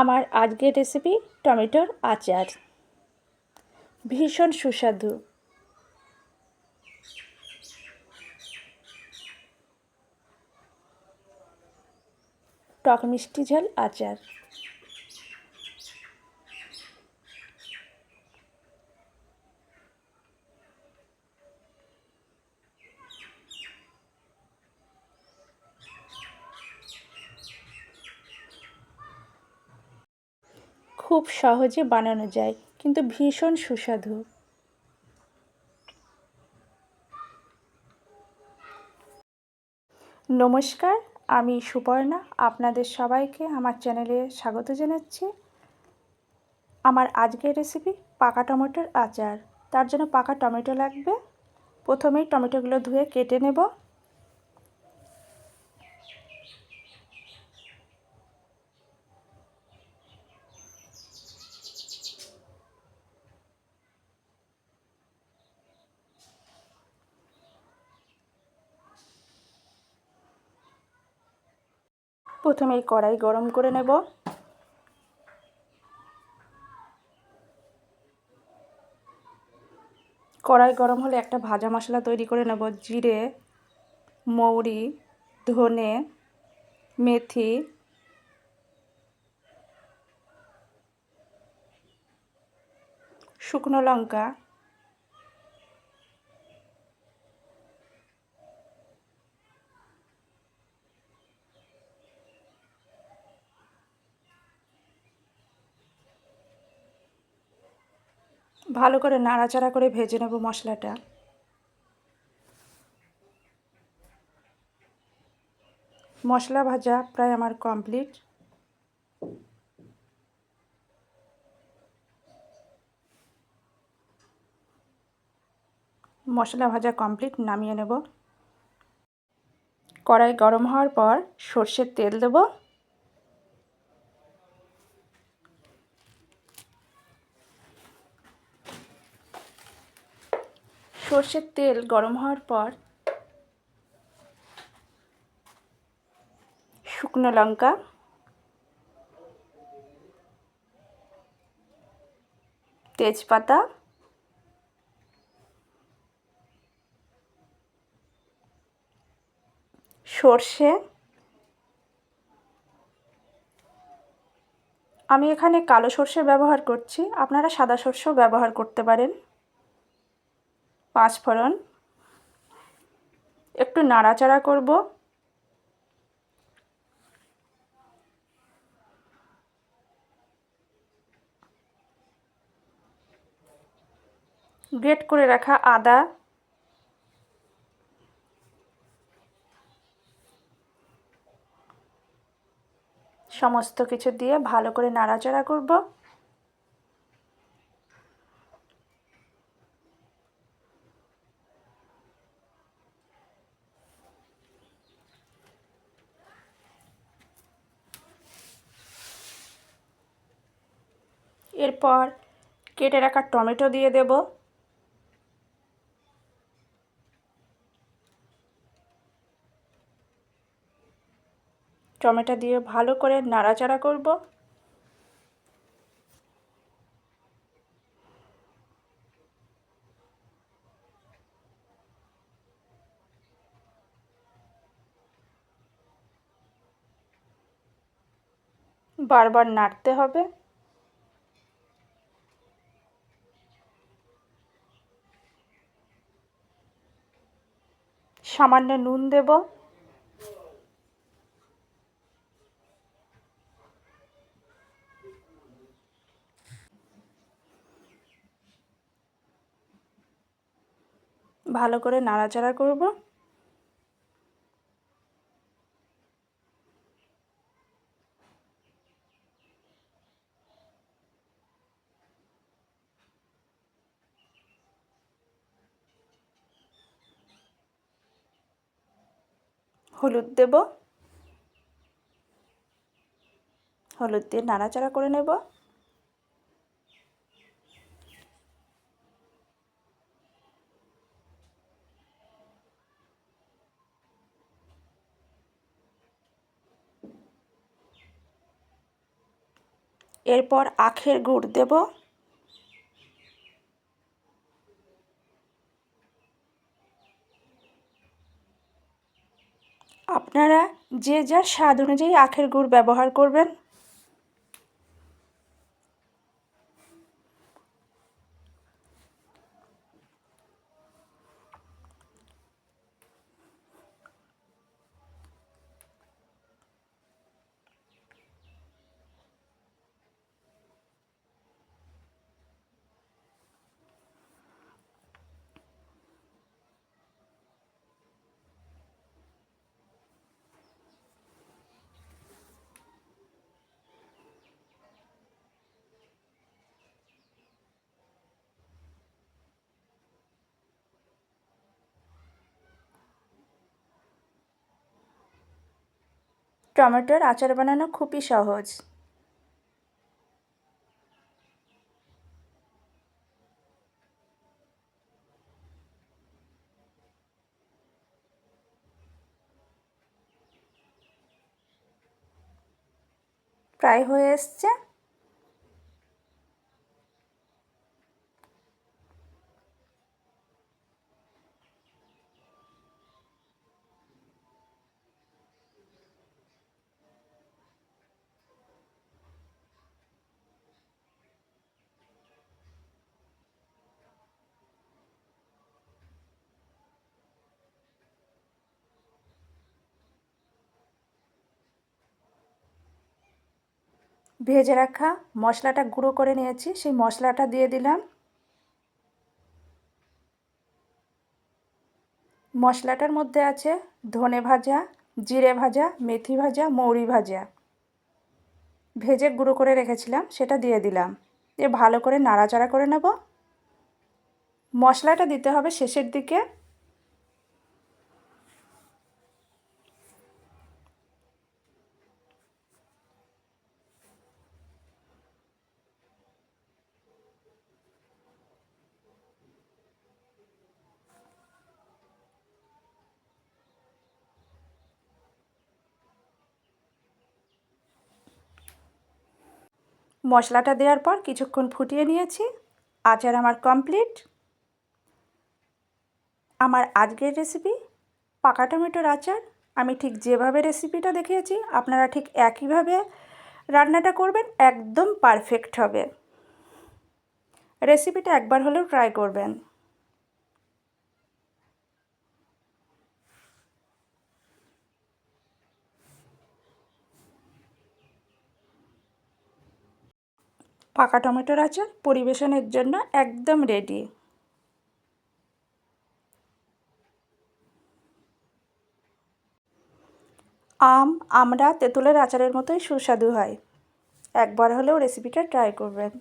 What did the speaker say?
আমার আজকের রেসিপি টমেটোর আচার। ভীষণ সুস্বাদু। টক মিষ্টি ঝাল আচার। খুব সহজে বানানো যায়, কিন্তু ভীষণ সুস্বাদু। নমস্কার, আমি সুপর্ণা, আপনাদের সবাইকে আমার চ্যানেলে স্বাগত জানাচ্ছি। আমার আজকের রেসিপি পাকা টমেটোর আচার। তার জন্য পাকা টমেটো লাগবে। প্রথমেই টমেটোগুলো ধুয়ে কেটে নেব। প্রথমে এই কড়াই গরম করে নেব। কড়াই গরম হলে একটা ভাজা মশলা তৈরি করে নেব। জিরে, মৌরি, ধনে, মেথি, শুকনো লঙ্কা। ভালো করে নাড়াচাড়া করে ভেজে নেব মশলাটা। মশলা ভাজা প্রায় আমার কমপ্লিট। মশলা ভাজা কমপ্লিট, নামিয়ে নেব। কড়াই গরম হওয়ার পর সর্ষের তেল দেবো। সর্ষের তেল গরম হওয়ার পর শুকনো লঙ্কা, তেজপাতা, সর্ষে। আমি এখানে কালো সর্ষে ব্যবহার করছি, আপনারা সাদা সর্ষেও ব্যবহার করতে পারেন। পাঁচফোড়ন একটু নাড়াচাড়া করব। গ্রেট করে রাখা আদা। সমস্ত কিছু দিয়ে ভালো করে নাড়াচাড়া করব। এরপর কেটে রাখা টমেটো দিয়ে দেব। টমেটো দিয়ে ভালো করে নাড়াচাড়া করব। বারবার নাড়তে হবে। সামান্য নুন দেব। ভালো করে নাড়াচাড়া করব। হলুদ দেব। হলুদ দিয়ে নাড়াচাড়া করে নেব। এরপর আখের গুড় দেব। আপনারা যে যার স্বাদ অনুযায়ী আখের গুড় ব্যবহার করবেন টমেটোর আচার বানানো খুবই সহজ। প্রায় হয়ে এসছে। ভেজে রাখা মশলাটা গুঁড়ো করে নিয়েছি, সেই মশলাটা দিয়ে দিলাম। মশলাটার মধ্যে আছে ধনে ভাজা, জিরে ভাজা, মেথি ভাজা, মৌরি ভাজা। ভেজে গুঁড়ো করে রেখেছিলাম, সেটা দিয়ে দিলাম। দিয়ে ভালো করে নাড়াচাড়া করে নেব। মশলাটা দিতে হবে শেষের দিকে। মশলাটা দেওয়ার পর কিছুক্ষণ ফুটিয়ে নিয়েছি। আচার আমার কমপ্লিট আমার আজকের রেসিপি পাকা টমেটোর আচার। আমি ঠিক যেভাবে রেসিপিটা দেখিয়েছি, আপনারা ঠিক একইভাবে রান্নাটা করবেন, একদম পারফেক্ট হবে। রেসিপিটা একবার হলেও ট্রাই করবেন। পাকা টমেটোর আচার পরিবেশনের জন্য একদম রেডি আম আমরা তেঁতুলের আচারের মতোই সুস্বাদু হয়। একবার হলেও রেসিপিটা ট্রাই করবেন।